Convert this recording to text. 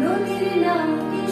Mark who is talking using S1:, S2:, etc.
S1: নদীর নাম কি